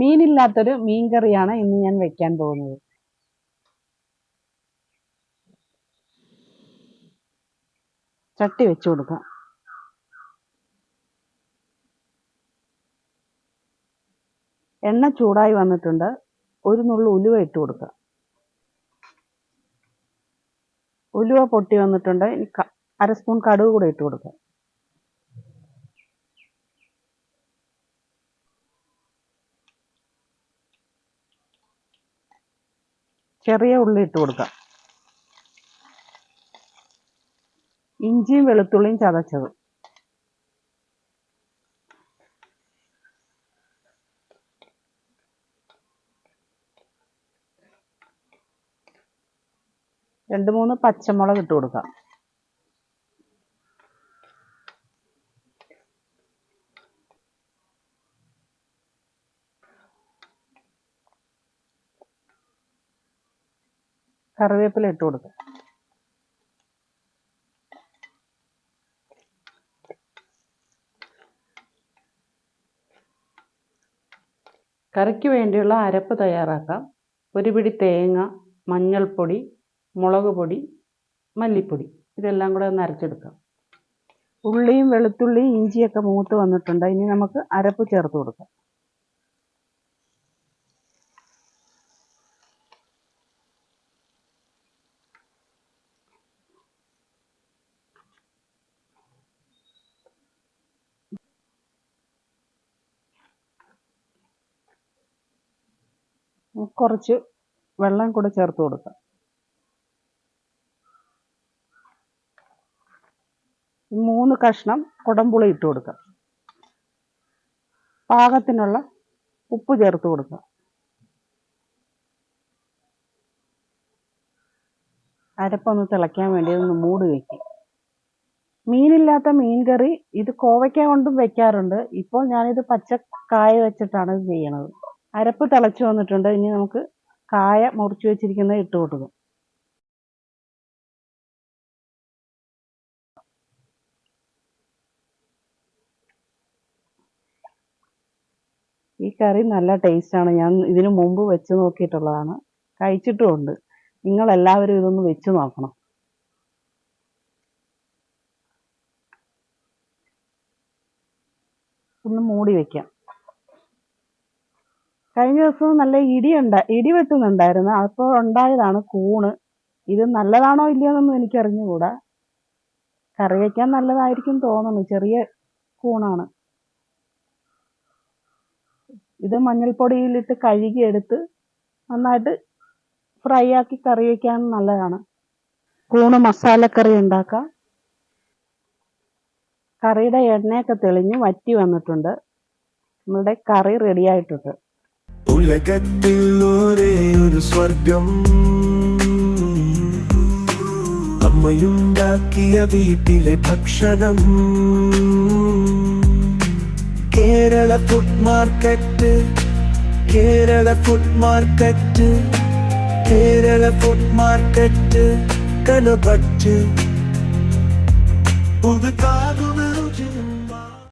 മീനില്ലാത്തൊരു മീൻ കറിയാണ് ഇന്ന് ഞാൻ വെക്കാൻ പോകുന്നത്. ചട്ടി വെച്ചു കൊടുക്കാം. എണ്ണ ചൂടായി വന്നിട്ടുണ്ട്. ഒരു നുള്ളു ഉലുവ ഇട്ട് കൊടുക്കുക ഉലുവ പൊട്ടി വന്നിട്ടുണ്ട്. ഇനി അര സ്പൂൺ കടുക് കൂടെ ഇട്ട് കൊടുക്കുക ചെറിയ ഉള്ളി ഇട്ട് കൊടുക്കുക ഇഞ്ചിയും വെളുത്തുള്ളിയും ചതച്ചത്. രണ്ട് മൂന്ന് പച്ചമുളക് ഇട്ട് കൊടുക്കാം. കറിവേപ്പില ഇട്ട് കൊടുക്കാം. കറിക്ക് വേണ്ടിയുള്ള അരപ്പ് തയ്യാറാക്കാം. ഒരു പിടി തേങ്ങ മഞ്ഞൾപ്പൊടി മുളക് പൊടി മല്ലിപ്പൊടി. ഇതെല്ലാം കൂടെ ഒന്ന് അരച്ചെടുക്കാം. ഉള്ളിയും വെളുത്തുള്ളിയും ഇഞ്ചിയൊക്കെ മൂത്ത് വന്നിട്ടുണ്ട്. ഇനി നമുക്ക് അരപ്പ് ചേർത്ത് കൊടുക്കാം. കുറച്ച് വെള്ളം കൂടെ ചേർത്ത് കൊടുക്കാം. മൂന്ന് കഷ്ണം കുടംപുളി ഇട്ട് കൊടുക്കാം. പാകത്തിനുള്ള ഉപ്പ് ചേർത്ത് കൊടുക്കാം. അരപ്പൊന്ന് തിളയ്ക്കാൻ വേണ്ടി ഒന്ന് മൂടി വയ്ക്കും മീനില്ലാത്ത മീൻകറി ഇത് കോവയ്ക്ക കൊണ്ടും വെക്കാറുണ്ട്. ഇപ്പോൾ ഞാനിത് പച്ച കായ വെച്ചിട്ടാണ് ഇത് ചെയ്യണത്. അരപ്പ് തിളച്ച് വന്നിട്ടുണ്ട്. ഇനി നമുക്ക് കായ മുറിച്ച് വെച്ചിരിക്കുന്നത് ഇട്ട് കൊടുക്കും. ഈ കറി നല്ല ടേസ്റ്റാണ് ഞാൻ ഇതിനു മുമ്പ് വെച്ച് നോക്കിയിട്ടുള്ളതാണ്. കഴിച്ചിട്ടുമുണ്ട്. നിങ്ങൾ എല്ലാവരും ഇതൊന്ന് വെച്ച് നോക്കണം. ഒന്ന് മൂടി വെക്കാം. കഴിഞ്ഞ ദിവസം നല്ല ഇടിയുണ്ട ഇടി വെട്ടുന്നുണ്ടായിരുന്നു. അപ്പോൾ ഉണ്ടായതാണ് കൂണ്. ഇത് നല്ലതാണോ ഇല്ലയോന്നൊന്നും എനിക്ക് അറിഞ്ഞുകൂടാ കറി വെക്കാൻ നല്ലതായിരിക്കും തോന്നുന്നു ചെറിയ കൂണാണ്. ഇത് മഞ്ഞൾപ്പൊടിയിലിട്ട് കഴുകിയെടുത്ത് നന്നായിട്ട് ഫ്രൈ ആക്കി കറി വെക്കാൻ നല്ലതാണ്. കൂണ് മസാലക്കറി ഉണ്ടാക്കാം. കറിയുടെ എണ്ണയൊക്കെ തെളിഞ്ഞ് വറ്റി വന്നിട്ടുണ്ട്. നമ്മുടെ കറി റെഡി ആയിട്ടുണ്ട് ഉലകത്തിൽ ഒരേ ഒരു സ്വർഗം അമ്മയുണ്ടാക്കിയ വീട്ടിലെ ഭക്ഷണം Kerala food market Kerala food market Kerala food market Kalpetta പുതുതാകുന്ന രുചിയും